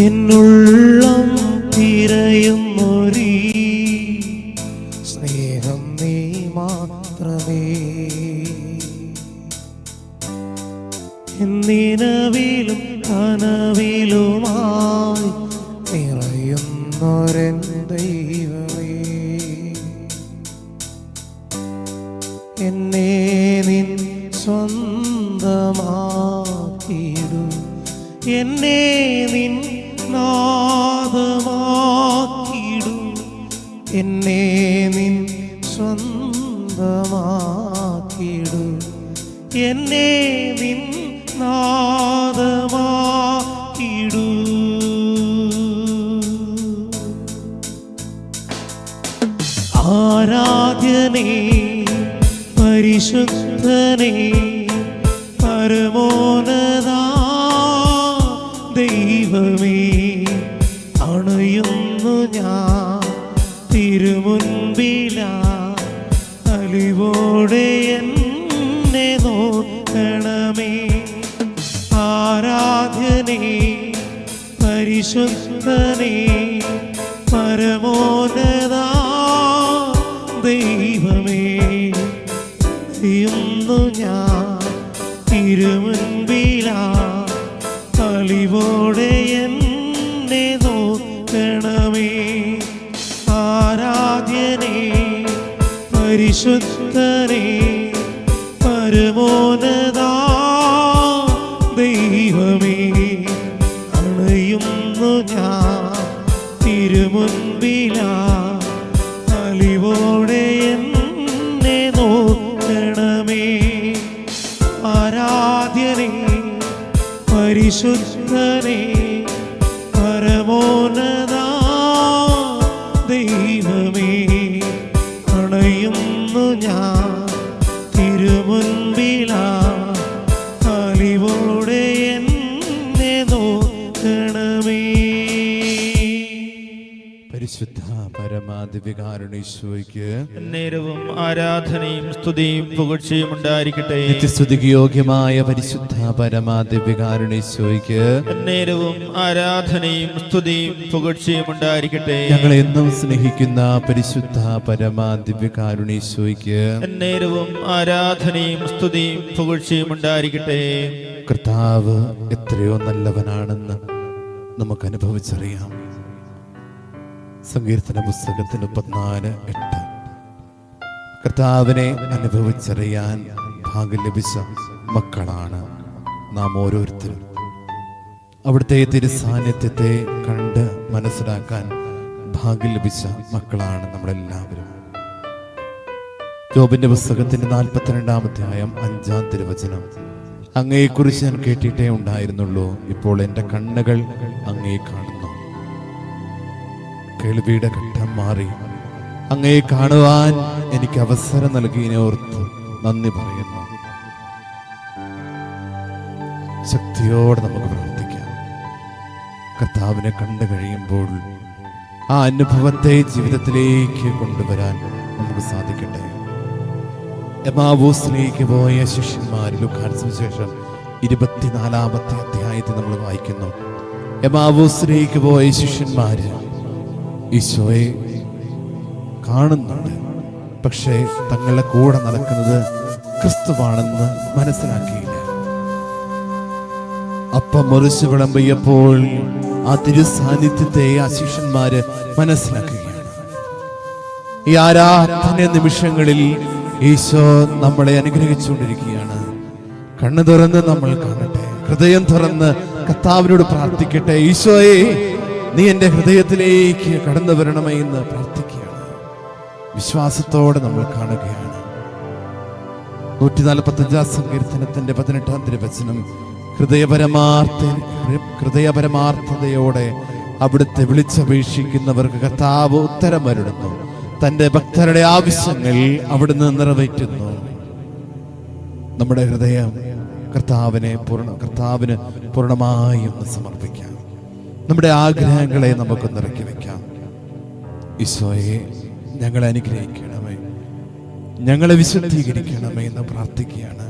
എന്നുള്ളം തിരയുന്നൊരീ സ്നേഹം നീ മാത്രമേ. എന്നിനവിലും കനവിലുമായി നിറയുന്നൊരൻ ദൈവമേ. എന്നെ നിൻ സ്വന്തമാക്കിയിടും. എന്നെ നിൻ ആരാധ്യനേ പരിശുദ്ധനേ പരമോനതാ ചെയ്യുന്നു ഞാൻ തിരുമുൻപില അലിവോടെ എന്നെ നോക്കണമേ. ആരാധ്യനേ പരിശുദ്ധനേ പരമോന്നതാ പരമാദിവികാരുണീശോയ്ക്ക് നേരവും ആരാധനയും സ്തുതിയും പുകഴ്ചയും ഉണ്ടായിരിക്കട്ടെ. നിത്യസ്തുതിക്ക് യോഗ്യമായ പരിശുദ്ധ പരമാദിവികാരുണീശോയ്ക്ക് നേരവും ആരാധനയും സ്തുതിയും പുകഴ്ചയും ഉണ്ടായിരിക്കട്ടെ. ഞങ്ങൾ എന്നും സ്നേഹിക്കുന്ന പരിശുദ്ധ പരമാദിവ്യകാരുണീശോയ്ക്ക് നേരവും ആരാധനയും സ്തുതിയും പുകഴ്ചയും ഉണ്ടായിരിക്കട്ടെ. കർത്താവ് എത്രയോ നല്ലവനാണെന്ന് നമുക്ക് അനുഭവിച്ചറിയാം സങ്കീർത്തന പുസ്തകത്തിൽ മുപ്പത്തിനാല് എട്ട്. കർത്താവിനെ അനുഭവിച്ചറിയാൻ ഭാഗ്യം ലഭിച്ച മക്കളാണ് നാം ഓരോരുത്തരും. അവിടുത്തെ തിരുസാന്നിധ്യത്തെ കണ്ട് മനസ്സിലാക്കാൻ ഭാഗ്യം ലഭിച്ച മക്കളാണ് നമ്മളെല്ലാവരും. ജോബിന്റെ പുസ്തകത്തിന്റെ നാൽപ്പത്തിരണ്ടാം അധ്യായം അഞ്ചാം തിരുവചനം. അങ്ങയെക്കുറിച്ച് ഞാൻ കേട്ടിട്ടേ ഉണ്ടായിരുന്നുള്ളൂ. ഇപ്പോൾ എന്റെ കണ്ണുകൾ അങ്ങയെ കാണുന്നു കേൾവിയുടെ ഘട്ടം മാറി. അങ്ങയെ കാണുവാൻ എനിക്ക് അവസരം നൽകിയതിനെ ഓർത്ത് നന്ദി പറയുന്നു. ശക്തിയോടെ നമുക്ക് പ്രാർത്ഥിക്കാം കർത്താവിനെ കണ്ടു കഴിയുമ്പോൾ ആ അനുഭവത്തെ ജീവിതത്തിലേക്ക് കൊണ്ടുവരാൻ നമുക്ക് സാധിക്കട്ടെ. എമാവൂസിലേക്ക് പോയ ശിഷ്യന്മാരിൽ ശേഷം ഇരുപത്തിനാലാമത്തെ അധ്യായത്തിൽ നമ്മൾ വായിക്കുന്നു. എമാവൂസിലേക്ക് പോയ ശിഷ്യന്മാര് ഈശോയെ കാണുന്നുണ്ട്. പക്ഷേ തങ്ങളുടെ കൂടെ നടക്കുന്നത് ക്രിസ്തുവാണെന്ന് മനസ്സിലാക്കിയില്ല. അപ്പം മുറിച്ച് വിളമ്പിയപ്പോൾ ആ തിരുസാന്നിധ്യത്തെ ആ ശിഷ്യന്മാര് മനസ്സിലാക്കുകയാണ്. ഈ ആരാധന നിമിഷങ്ങളിൽ ഈശോ നമ്മളെ അനുഗ്രഹിച്ചുകൊണ്ടിരിക്കുകയാണ്. കണ്ണു തുറന്ന് നമ്മൾ കാണട്ടെ ഹൃദയം തുറന്ന് കർത്താവിനോട് പ്രാർത്ഥിക്കട്ടെ ഈശോയെ. നീ എന്റെ ഹൃദയത്തിലേക്ക് കടന്നു വരണമേ എന്ന് പ്രാർത്ഥിക്കുകയാണ്. വിശ്വാസത്തോടെ നമ്മൾ കാണുകയാണ്. നൂറ്റി നാൽപ്പത്തഞ്ചാം സങ്കീർത്തനത്തിന്റെ പതിനെട്ടാം തിരുവചനം ഹൃദയപരമാർത്ഥ ഹൃദയപരമാർത്ഥതയോടെ അവിടുത്തെ വിളിച്ചപേക്ഷിക്കുന്നവർക്ക് കർത്താവ് ഉത്തരം ഉത്തരമരുടുന്നു തന്റെ ഭക്തരുടെ ആവശ്യങ്ങൾ അവിടുന്ന് നിറവേറ്റുന്നു. നമ്മുടെ ഹൃദയം കർത്താവിനെ പൂർണ കർത്താവിന് പൂർണമായി ഒന്ന് സമർപ്പിക്കാം. നമ്മുടെ ആഗ്രഹങ്ങളെ നമുക്ക് നിറക്കി വെക്കാം. ഈശോയെ ഞങ്ങളെ അനുഗ്രഹിക്കണമേ. ഞങ്ങളെ വിശുദ്ധീകരിക്കണമേ എന്ന് പ്രാർത്ഥിക്കുകയാണ്.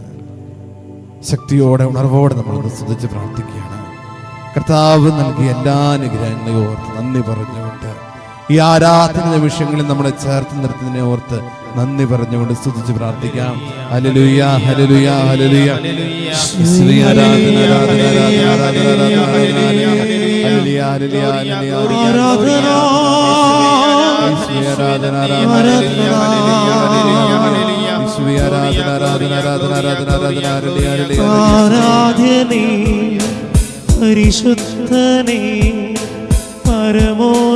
ശക്തിയോടെ ഉണർവോടെ നമ്മൾ ശ്രദ്ധിച്ച് പ്രാർത്ഥിക്കുകയാണ്. കർത്താവ് നൽകിയ എല്ലാ അനുഗ്രഹങ്ങളെയും ഓർത്ത് നന്ദി പറഞ്ഞുകൊണ്ട് ഈ ആരാധന നിമിഷങ്ങളിൽ നമ്മളെ ചേർത്ത് നിർത്തുന്നതിനെ ഓർത്ത് നന്ദി പറഞ്ഞുകൊണ്ട് സ്തുതിച്ച് പ്രാർത്ഥിക്കാം. ഹല്ലേലൂയ ഹല്ലേലൂയ യേശുവേ, ആരാധന ആരാധന ആരാധന ആരാധന ആരാധന. പരിശുദ്ധനേ പരമോന്നതാ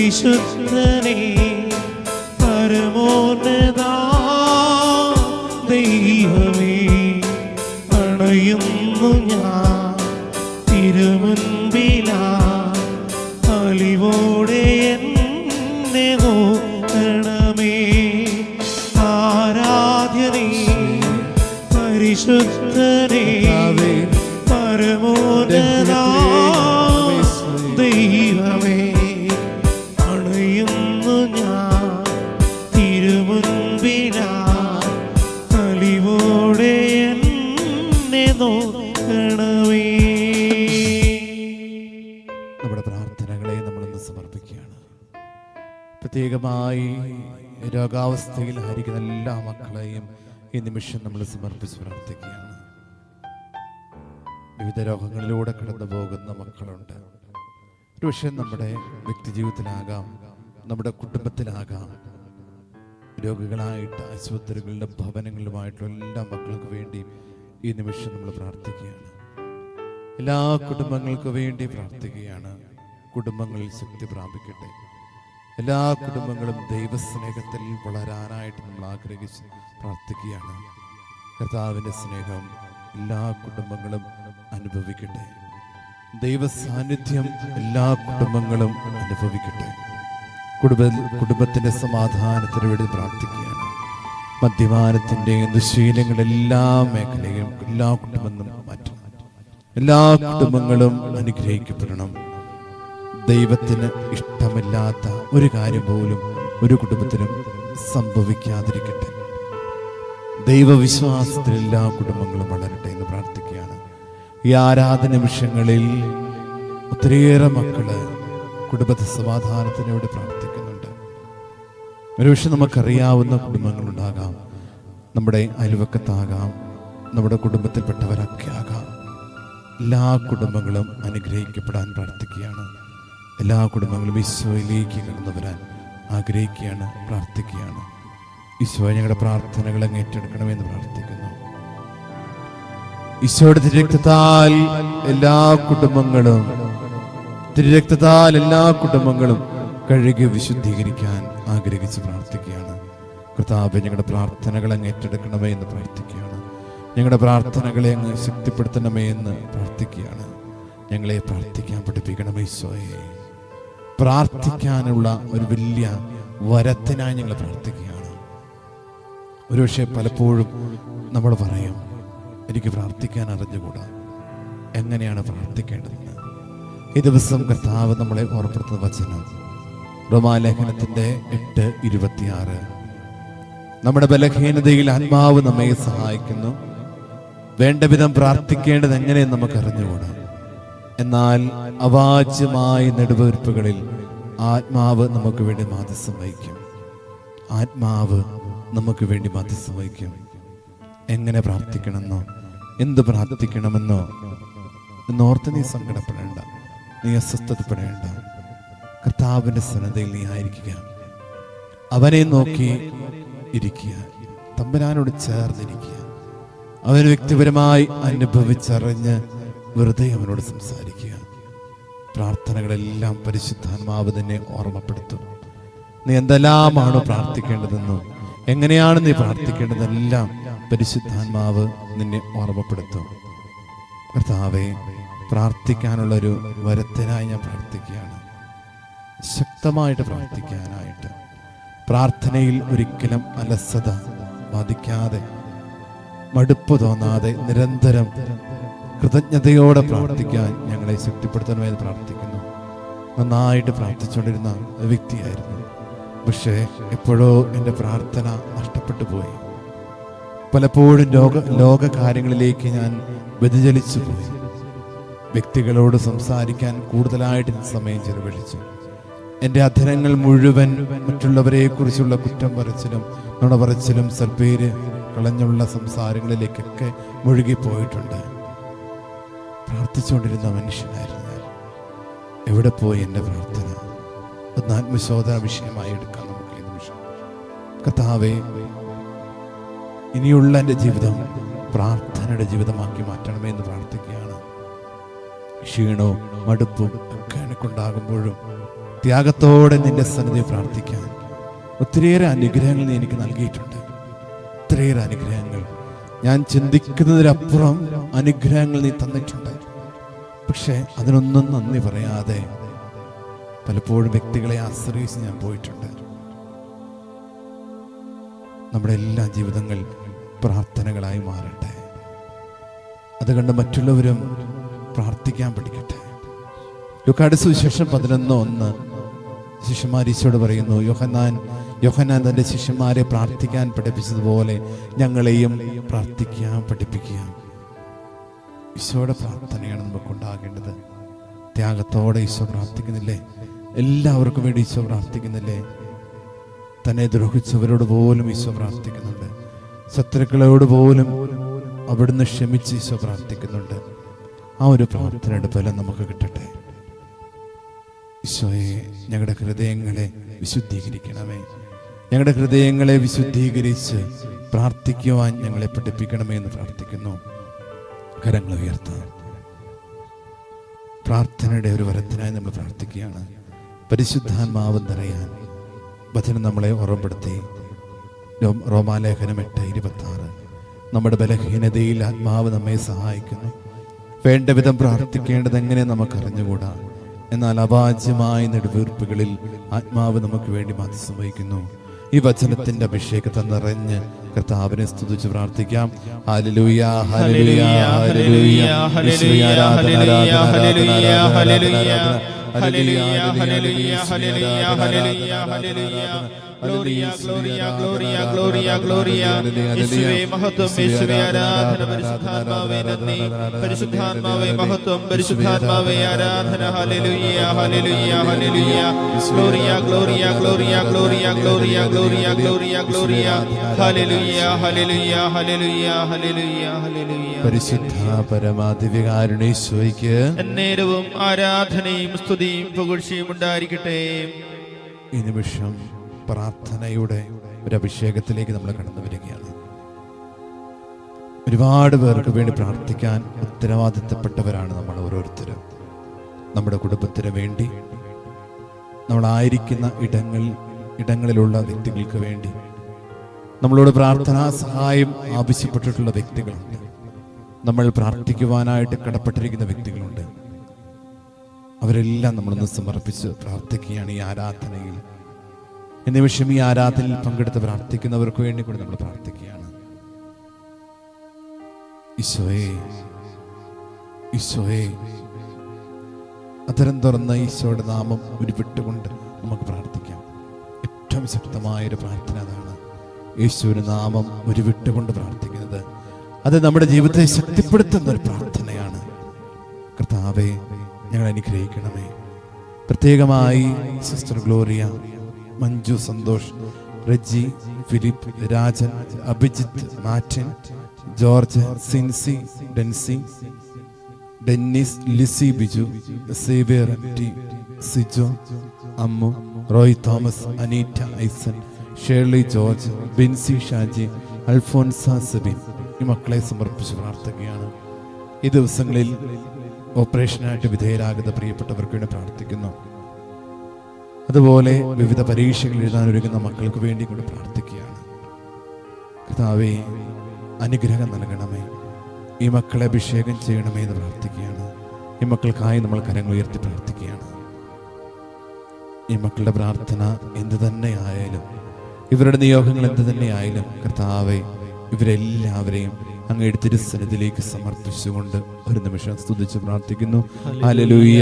പരിശുദ്ധനേ പരമോന്നതാ പ്രത്യേകമായി രോഗാവസ്ഥയിൽ ഹരിക്കുന്ന എല്ലാ മക്കളെയും ഈ നിമിഷം നമ്മൾ സമർപ്പിച്ച് പ്രാർത്ഥിക്കുകയാണ്. വിവിധ രോഗങ്ങളിലൂടെ കടന്നു പോകുന്ന മക്കളുണ്ട്. ഒരു പക്ഷേ നമ്മുടെ വ്യക്തിജീവിതത്തിലാകാം നമ്മുടെ കുടുംബത്തിലാകാം രോഗികളായിട്ട് ആശുപത്രികളിലും ഭവനങ്ങളിലുമായിട്ടുള്ള എല്ലാ മക്കൾക്ക് വേണ്ടി ഈ നിമിഷം നമ്മൾ പ്രാർത്ഥിക്കുകയാണ്. എല്ലാ കുടുംബങ്ങൾക്ക് വേണ്ടി പ്രാർത്ഥിക്കുകയാണ്. കുടുംബങ്ങളിൽ ശക്തി പ്രാപിക്കട്ടെ. എല്ലാ കുടുംബങ്ങളും ദൈവസ്നേഹത്തിൽ വളരാനായിട്ട് നമ്മൾ ആഗ്രഹിച്ച് പ്രാർത്ഥിക്കുകയാണ്. കർത്താവിന്റെ സ്നേഹം എല്ലാ കുടുംബങ്ങളും അനുഭവിക്കട്ടെ. ദൈവ സാന്നിധ്യം എല്ലാ കുടുംബങ്ങളും അനുഭവിക്കട്ടെ. കുടുംബ കുടുംബത്തിന്റെ സമാധാനത്തിന് വേണ്ടി പ്രാർത്ഥിക്കുകയാണ്. മദ്യപാനത്തിന്റെയും ദുശീലങ്ങൾ എല്ലാ മേഖലയും എല്ലാ കുടുംബങ്ങളും മാറ്റണം. എല്ലാ കുടുംബങ്ങളും അനുഗ്രഹിക്കപ്പെടണം. ദൈവത്തിന് ഇഷ്ടമില്ലാത്ത ഒരു കാര്യം പോലും ഒരു കുടുംബത്തിലും സംഭവിക്കാതിരിക്കട്ടെ. ദൈവവിശ്വാസത്തിൽ എല്ലാ കുടുംബങ്ങളും വളരട്ടെ എന്ന് പ്രാർത്ഥിക്കുകയാണ്. ഈ ആരാധന നിമിഷങ്ങളിൽ ഒത്തിരിയേറെ മക്കൾ കുടുംബത്തെ സമാധാനത്തിന് വേണ്ടി പ്രാർത്ഥിക്കുന്നുണ്ട്. ഒരുപക്ഷെ നമുക്കറിയാവുന്ന കുടുംബങ്ങളുണ്ടാകാം. നമ്മുടെ അയൽവക്കത്താകാം നമ്മുടെ കുടുംബത്തിൽപ്പെട്ടവരൊക്കെ ആകാം. എല്ലാ കുടുംബങ്ങളും അനുഗ്രഹിക്കപ്പെടാൻ പ്രാർത്ഥിക്കുകയാണ്. എല്ലാ കുടുംബങ്ങളും ഈശോയിലേക്ക് കടന്നു വരാൻ ആഗ്രഹിക്കുകയാണ് പ്രാർത്ഥിക്കുകയാണ്. ഈശോ ഞങ്ങളുടെ പ്രാർത്ഥനകൾ അങ്ങ് ഏറ്റെടുക്കണമെന്ന് പ്രാർത്ഥിക്കുന്നു. ഈശോയുടെ തിരക്തത്താൽ എല്ലാ കുടുംബങ്ങളും തിരക്തത്താൽ എല്ലാ കുടുംബങ്ങളും കഴുകി വിശുദ്ധീകരിക്കാൻ ആഗ്രഹിച്ച് പ്രാർത്ഥിക്കുകയാണ്. കർത്താവ് ഞങ്ങളുടെ പ്രാർത്ഥനകൾ അങ്ങ് ഏറ്റെടുക്കണമേ എന്ന് പ്രാർത്ഥിക്കുകയാണ്. ഞങ്ങളുടെ പ്രാർത്ഥനകളെ അങ്ങ് ശക്തിപ്പെടുത്തണമേ എന്ന് പ്രാർത്ഥിക്കുകയാണ്. ഞങ്ങളെ പ്രാർത്ഥിക്കാൻ പഠിപ്പിക്കണമേ ഈശോയെ. പ്രാർത്ഥിക്കാനുള്ള ഒരു വലിയ വരത്തിനായി ഞങ്ങൾ പ്രാർത്ഥിക്കുകയാണ്. ഒരുപക്ഷെ പലപ്പോഴും നമ്മൾ പറയും എനിക്ക് പ്രാർത്ഥിക്കാൻ അറിഞ്ഞുകൂടാ? എങ്ങനെയാണ് പ്രാർത്ഥിക്കേണ്ടതെന്ന്? ഈ ദിവസം കർത്താവ് നമ്മളെ ഓർപ്പെടുത്തുന്ന വചനം റോമാലേഖനത്തിന്റെ എട്ട് ഇരുപത്തിയാറ്. നമ്മുടെ ബലഹീനതയിൽ ആത്മാവ് നമ്മെ സഹായിക്കുന്നു. വേണ്ട വിധം പ്രാർത്ഥിക്കേണ്ടത് എങ്ങനെയെന്ന് നമുക്ക് അറിഞ്ഞുകൂടാ? എന്നാൽ അവാച്യമായ നെടുവീർപ്പുകളിൽ ആത്മാവ് നമുക്ക് വേണ്ടി മാധ്യസ്ഥം വഹിക്കും. ആത്മാവ് നമുക്ക് വേണ്ടി മാധ്യസ്ഥം വഹിക്കും. എങ്ങനെ പ്രാർത്ഥിക്കണമെന്നോ എന്ത് പ്രാർത്ഥിക്കണമെന്നോ എന്നോർത്ത് നീ സങ്കടപ്പെടേണ്ട നീ അസ്വസ്ഥതപ്പെടേണ്ട. കർത്താവിന്റെ സന്നദ്ധയിൽ നീ ആയിരിക്കുക. അവനെ നോക്കി ഇരിക്കുക. തമ്പരാനോട് ചേർന്നിരിക്കുക. അവന് വ്യക്തിപരമായി അനുഭവിച്ചറിഞ്ഞ് വെറുതെ അവനോട് സംസാരിക്കുക. പ്രാർത്ഥനകളെല്ലാം പരിശുദ്ധാത്മാവ് തന്നെ ഓർമ്മപ്പെടുത്തും. നീ എന്തെല്ലാമാണ് പ്രാർത്ഥിക്കേണ്ടതെന്നും എങ്ങനെയാണ് നീ പ്രാർത്ഥിക്കേണ്ടതെല്ലാം പരിശുദ്ധാത്മാവ് നിന്നെ ഓർമ്മപ്പെടുത്തും. കർത്താവെ പ്രാർത്ഥിക്കാനുള്ളൊരു വരത്തിനായി ഞാൻ പ്രാർത്ഥിക്കുകയാണ്. ശക്തമായിട്ട് പ്രാർത്ഥിക്കാനായിട്ട്. പ്രാർത്ഥനയിൽ ഒരിക്കലും അലസത ബാധിക്കാതെ മടുപ്പ് തോന്നാതെ നിരന്തരം കൃതജ്ഞതയോടെ പ്രാർത്ഥിക്കാൻ ഞങ്ങളെ ശക്തിപ്പെടുത്തണമെന്ന് പ്രാർത്ഥിക്കുന്നു. നന്നായിട്ട് പ്രാർത്ഥിച്ചുകൊണ്ടിരുന്ന വ്യക്തിയായിരുന്നു. പക്ഷേ എപ്പോഴോ എന്റെ പ്രാർത്ഥന നഷ്ടപ്പെട്ടു പോയി. പലപ്പോഴും ലോക ലോക കാര്യങ്ങളിലേക്ക് ഞാൻ വ്യതിചലിച്ചു പോയി. വ്യക്തികളോട് സംസാരിക്കാൻ കൂടുതലായിട്ട് സമയം ചെലവഴിച്ചു. എന്റെ അധരങ്ങൾ മുഴുവൻ മറ്റുള്ളവരെ കുറിച്ചുള്ള കുറ്റം പറച്ചിലും നുണ പറച്ചിലും സൽപ്പേര് കളഞ്ഞുള്ള സംസാരങ്ങളിലേക്കൊക്കെ മുഴുകിപ്പോയിട്ടുണ്ട്. പ്രാർത്ഥിച്ചുകൊണ്ടിരുന്ന മനുഷ്യനായിരുന്നു. എവിടെ പോയി എന്റെ പ്രാർത്ഥന? ഒന്ന് ആത്മശോധന വിഷയമായി എടുക്കാം നമുക്ക് ഈ നിമിഷം. കർത്താവേ ഇനിയുള്ള എന്റെ ജീവിതം പ്രാർത്ഥനയുടെ ജീവിതമാക്കി മാറ്റണമേ എന്ന് പ്രാർത്ഥിക്കുകയാണ്. ക്ഷീണവും മടുപ്പും ഒക്കെ എനിക്കുണ്ടാകുമ്പോഴും ത്യാഗത്തോടെ നിന്റെ സന്നിധി പ്രാർത്ഥിക്കാൻ ഒത്തിരിയേറെ അനുഗ്രഹങ്ങൾ നീ എനിക്ക് നൽകിയിട്ടുണ്ട്. ഒത്തിരിയേറെ അനുഗ്രഹങ്ങൾ ഞാൻ ചിന്തിക്കുന്നതിനപ്പുറം അനുഗ്രഹങ്ങൾ നീ തന്നിട്ടുണ്ട്. പക്ഷേ അതിനൊന്നും നന്ദി പറയാതെ പലപ്പോഴും വ്യക്തികളെ ആശ്രയിച്ച് ഞാൻ പോയിട്ടുണ്ട്. നമ്മുടെ എല്ലാ ജീവിതങ്ങൾ പ്രാർത്ഥനകളായി മാറട്ടെ. അത് കണ്ട് മറ്റുള്ളവരും പ്രാർത്ഥിക്കാൻ പഠിക്കട്ടെ. ലുക്കാട് സുവിശേഷം പതിനൊന്ന് ഒന്ന്. ശിഷ്യന്മാർ പറയുന്നു യോഹന്നാൻ യോഹന്നാൻ തന്റെ ശിഷ്യന്മാരെ പ്രാർത്ഥിക്കാൻ പഠിപ്പിച്ചതുപോലെ ഞങ്ങളെയും പ്രാർത്ഥിക്കാൻ പഠിപ്പിക്കുക. ഈശോയുടെ പ്രാർത്ഥനയാണ് നമുക്ക് ഉണ്ടാകേണ്ടത് ത്യാഗത്തോടെ ഈശോ പ്രാർത്ഥിക്കുന്നില്ലേ? എല്ലാവർക്കും വേണ്ടി ഈശോ പ്രാർത്ഥിക്കുന്നില്ലേ? തന്നെ ദ്രോഹിച്ചവരോട് പോലും ഈശോ പ്രാർത്ഥിക്കുന്നുണ്ട്. ശത്രുക്കളോട് പോലും അവിടുന്ന് ക്ഷമിച്ച് ഈശോ പ്രാർത്ഥിക്കുന്നുണ്ട്. ആ ഒരു പ്രാർത്ഥനയുടെ ഫലം നമുക്ക് കിട്ടട്ടെ. ഈശോയെ ഞങ്ങളുടെ ഹൃദയങ്ങളെ വിശുദ്ധീകരിക്കണമേ. ഞങ്ങളുടെ ഹൃദയങ്ങളെ വിശുദ്ധീകരിച്ച് പ്രാർത്ഥിക്കുവാൻ ഞങ്ങളെ പഠിപ്പിക്കണമേ എന്ന് പ്രാർത്ഥിക്കുന്നു. കരങ്ങൾ ഉയർത്താം. പ്രാർത്ഥനയുടെ ഒരു വരത്തിനായി നമ്മൾ പ്രാർത്ഥിക്കുകയാണ്. പരിശുദ്ധാത്മാവ് നിറയാൻ വചനം നമ്മളെ ഓർമ്മപ്പെടുത്തി. റോമാലേഖനം എട്ട് ഇരുപത്തി ആറ് നമ്മുടെ ബലഹീനതയിൽ ആത്മാവ് നമ്മെ സഹായിക്കുന്നു. വേണ്ട വിധം പ്രാർത്ഥിക്കേണ്ടത് എങ്ങനെ നമുക്ക് അറിഞ്ഞുകൂടാ? എന്നാൽ അവാജ്യമായ നെടുവീർപ്പുകളിൽ ആത്മാവ് നമുക്ക് വേണ്ടി മാറ്റി വഹിക്കുന്നു. ഈ വചനത്തിന്റെ അഭിഷേകത്തെ നിറഞ്ഞ് കർത്താവിനെ സ്തുതിച്ച് പ്രാർത്ഥിക്കാം. ഹല്ലേലൂയ ഹല്ലേലൂയ ഹല്ലേലൂയ. യേശുവേ, ആരാധന, ആരാധന, ആരാധന, ആരാധന, ആരാധന, ഹല്ലേലൂയ, ഹല്ലേലൂയ, ഹല്ലേലൂയ, ഹല്ലേലൂയ, ഹല്ലേലൂയ. ഗ്ലോറിയ ഗ്ലോറിയ ഗ്ലോറിയ ഗ്ലോറിയ ഗ്ലോറിയ യേശുവേ മഹത്വം യേശുവേ ആരാധന പരിശുദ്ധാത്മാവേ നന്ദി പരിശുദ്ധാത്മാവേ മഹത്വം പരിശുദ്ധാത്മാവേ ആരാധന ഹല്ലേലൂയ ഹല്ലേലൂയ ഹല്ലേലൂയ ഗ്ലോറിയ ഗ്ലോറിയ ഗ്ലോറിയ ഗ്ലോറിയ ഗ്ലോറിയ ഗ്ലോറിയ ഗ്ലോറിയ ഗ്ലോറിയ ഹല്ലേലൂയ ഹല്ലേലൂയ ഹല്ലേലൂയ ഹല്ലേലൂയ ഹല്ലേലൂയ പരിശുദ്ധ പരമാധികാരുണീശ്വയ്ക്ക് എന്നേരവും ആരാധനയും സ്തുതിയും പുകഴ്ചയും ഉണ്ടായിരിക്കട്ടെ ഈ നിമിഷം പ്രാർത്ഥനയുടെ ഒരു അഭിഷേകത്തിലേക്ക് നമ്മൾ കടന്നു വരികയാണ്. ഒരുപാട് പേർക്ക് വേണ്ടി പ്രാർത്ഥിക്കാൻ ഉത്തരവാദിത്തപ്പെട്ടവരാണ് നമ്മൾ ഓരോരുത്തരും. നമ്മുടെ കുടുംബത്തിന് വേണ്ടി നമ്മളായിരിക്കുന്ന ഇടങ്ങൾ ഇടങ്ങളിലുള്ള വ്യക്തികൾക്ക് വേണ്ടി. നമ്മളോട് പ്രാർത്ഥനാ സഹായം ആവശ്യപ്പെട്ടിട്ടുള്ള വ്യക്തികളുണ്ട്. നമ്മൾ പ്രാർത്ഥിക്കുവാനായിട്ട് കടപ്പെട്ടിരിക്കുന്ന വ്യക്തികളുണ്ട്. അവരെല്ലാം നമ്മളൊന്ന് സമർപ്പിച്ച് പ്രാർത്ഥിക്കുകയാണ് ഈ ആരാധനയിൽ. ഈ നിമിഷം ഈ ആരാധനയിൽ പങ്കെടുത്ത് പ്രാർത്ഥിക്കുന്നവർക്ക് വേണ്ടി കൂടി നമ്മൾ പ്രാർത്ഥിക്കുകയാണ്. ഈശോയെ അത്തരം തുറന്ന ഈശോയുടെ നാമം ഉരുവിട്ടുകൊണ്ട് നമുക്ക് പ്രാർത്ഥിക്കാം. ഏറ്റവും ശക്തമായ ഒരു പ്രാർത്ഥന അതാണ് ഈശോയുടെ നാമം ഉരുവിട്ടുകൊണ്ട് പ്രാർത്ഥിക്കുന്നത്. അത് നമ്മുടെ ജീവിതത്തെ ശക്തിപ്പെടുത്തുന്ന ഒരു പ്രാർത്ഥനയാണ്. കർത്താവെ ഞങ്ങൾ അനുഗ്രഹിക്കണമേ. പ്രത്യേകമായി sister Gloria Manju Santhosh Reji Philip Rajan Abhijith മാറ്റിൻ George Sincy Dency Dennis Lissy Biju Xavier T Sijo Ammu Roy Thomas Aneeta ഐസൻ ഷേർലി ജോർജ് ബിൻസി ഷാജി അൽഫോൻസ സബിൻ ഈ മക്കളെ സമർപ്പിച്ച് പ്രാർത്ഥിക്കുകയാണ്. ഈ ദിവസങ്ങളിൽ ഓപ്പറേഷനായിട്ട് വിധേയരാകുന്ന പ്രിയപ്പെട്ടവർക്ക് വേണ്ടി പ്രാർത്ഥിക്കുന്നു. അതുപോലെ വിവിധ പരീക്ഷകൾ എഴുതാൻ ഒരുങ്ങുന്ന മക്കൾക്ക് വേണ്ടി കൂടി പ്രാർത്ഥിക്കുകയാണ്. കർത്താവേ അനുഗ്രഹം നൽകണമേ. ഈ മക്കളെ അഭിഷേകം ചെയ്യണമേ എന്ന് പ്രാർത്ഥിക്കുകയാണ്. ഈ മക്കൾക്കായി നമ്മൾ കരങ്ങൾ ഉയർത്തി പ്രാർത്ഥിക്കുകയാണ്. ഈ മക്കളുടെ പ്രാർത്ഥന എന്ത് തന്നെ ആയാലും ഇവരുടെ നിയോഗങ്ങൾ എന്ത് തന്നെ ആയാലും കർത്താവെ ഇവരെല്ലാവരെയും അങ്ങയുടെ സന്നിധിയിലേക്ക് സമർപ്പിച്ചുകൊണ്ട് ഒരു നിമിഷം സ്തുതിച്ച് പ്രാർത്ഥിക്കുന്നു ഹല്ലേലൂയ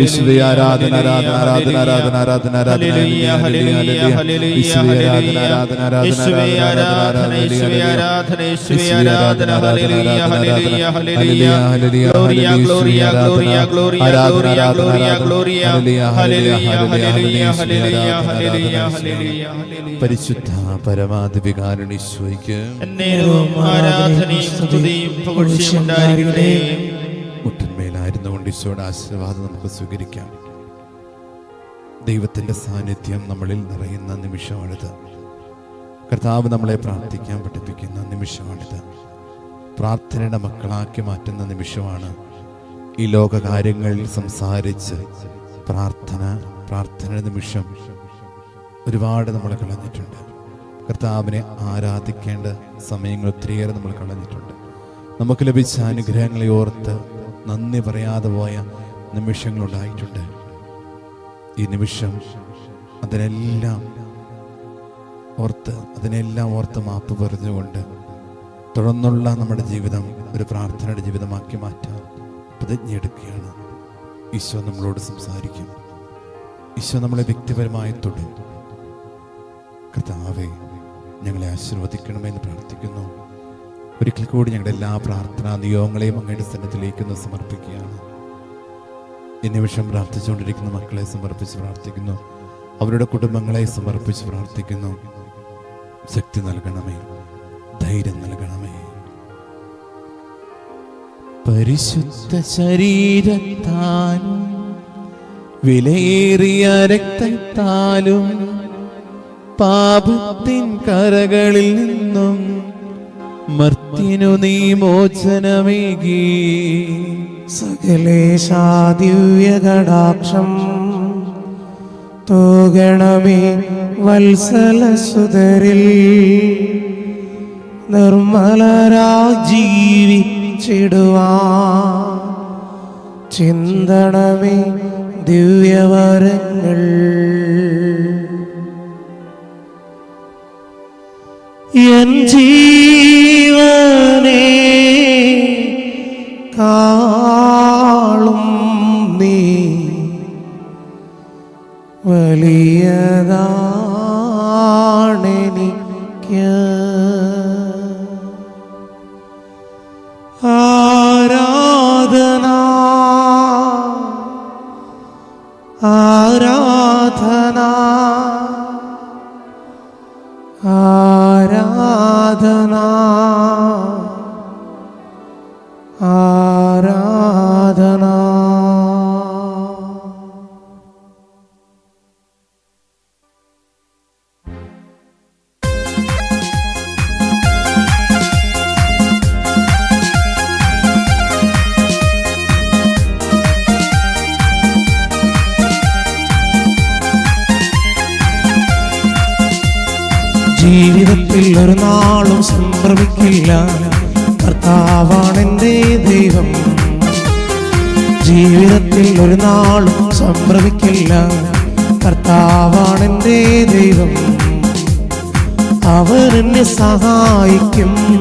യേശുവേ ആരാധന ആരാധന ആരാധന ആരാധന ആരാധന. പരിശുദ്ധ പരമാധികാരണീശ്വയ്ക്ക് ആരാധനയും സ്തുതിയും ഈശോയുടെ ആശീർവാദം നമുക്ക് സ്വീകരിക്കാം. ദൈവത്തിന്റെ സാന്നിധ്യം നമ്മളിൽ നിറയുന്ന നിമിഷമാണിത്. കർത്താവ് നമ്മളെ പ്രാർത്ഥിക്കാൻ പഠിപ്പിക്കുന്ന നിമിഷമാണിത്. പ്രാർത്ഥനയുടെ മക്കളാക്കി മാറ്റുന്ന നിമിഷമാണ് ഈ ലോക കാര്യങ്ങളിൽ സംസാരിച്ച് പ്രാർത്ഥന പ്രാർത്ഥനയുടെ നിമിഷം ഒരുപാട് നമ്മളെ കളഞ്ഞിട്ടുണ്ട്. കർത്താവിനെ ആരാധിക്കേണ്ട സമയങ്ങൾ ഒത്തിരിയേറെ നമ്മൾ കളഞ്ഞിട്ടുണ്ട്. നമുക്ക് ലഭിച്ച അനുഗ്രഹങ്ങളെ ഓർത്ത് നന്ദി പറയാതെ പോയ നിമിഷങ്ങളുണ്ടായിട്ടുണ്ട് ഈ നിമിഷം അതിനെല്ലാം ഓർത്ത് അതിനെല്ലാം ഓർത്ത് മാപ്പ് പറഞ്ഞുകൊണ്ട് തുടർന്നുള്ള നമ്മുടെ ജീവിതം ഒരു പ്രാർത്ഥനയുടെ ജീവിതമാക്കി മാറ്റാൻ പ്രതിജ്ഞ എടുക്കുകയാണ്. ഈശോ നമ്മളോട് സംസാരിക്കും. ഈശോ നമ്മളെ വ്യക്തിപരമായി തൊടും. കർത്താവെ ഞങ്ങളെ ആശീർവദിക്കണമെന്ന് പ്രാർത്ഥിക്കുന്നു. ഒരിക്കൽ കൂടി ഞങ്ങളുടെ എല്ലാ പ്രാർത്ഥനാ നിയോഗങ്ങളെയും അങ്ങയുടെ സന്നദ്ധത്തിലേക്ക് ഒന്ന് സമർപ്പിക്കുകയാണ്. ഈ നിമിഷം പ്രാർത്ഥിച്ചുകൊണ്ടിരിക്കുന്ന മക്കളെ സമർപ്പിച്ച് പ്രാർത്ഥിക്കുന്നു. അവരുടെ കുടുംബങ്ങളെ സമർപ്പിച്ച് പ്രാർത്ഥിക്കുന്നു. ശക്തി നൽകണമേ. ധൈര്യം നൽകണമേ. പരിശുദ്ധ ശരീരത്താലും വിലയേറിയ രക്തത്താലും പാപത്തിൻ കരകളിൽ നിന്നും മർത്തിനു നീ മോചനമേകി. സകലേശാദിവ്യകടാക്ഷം വത്സല വത്സലസുതരിൽ. നിർമ്മലരാ ജീവിച്ചിടുവാ ചിന്തണമേ ദിവ്യവരങ്ങൾ. എൻ ജീവനേ കാളും നീ വലിയതാണെനിക്ക്. ആരാധന ആരാധന. ആരാധന? കർത്താവാണെന്റെ ദൈവം. ജീവിതത്തിൽ ഒരു നാളും സംഭവിക്കില്ല. കർത്താവാണെന്റെ ദൈവം. അവർ എന്നെ സഹായിക്കും.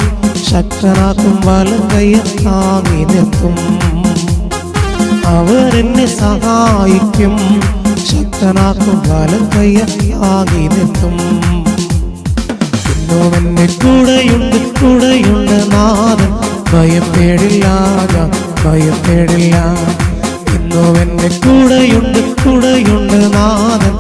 ശക്തനാക്കും വലം കയ്യ അവരെന്നെ അവർ എന്നെ സഹായിക്കും. ശക്തനാക്കും വലം കയ്യ എന്നോവന്നെ കൂടെയുണ്ട് കൂടെയുണ്ട് നാഥൻ. ഭയപ്പേടില്ലാത ഭയപ്പേടില്ല എന്നോവന്റെ കൂടെയുണ്ട് കൂടെയുണ്ട് നാഥൻ.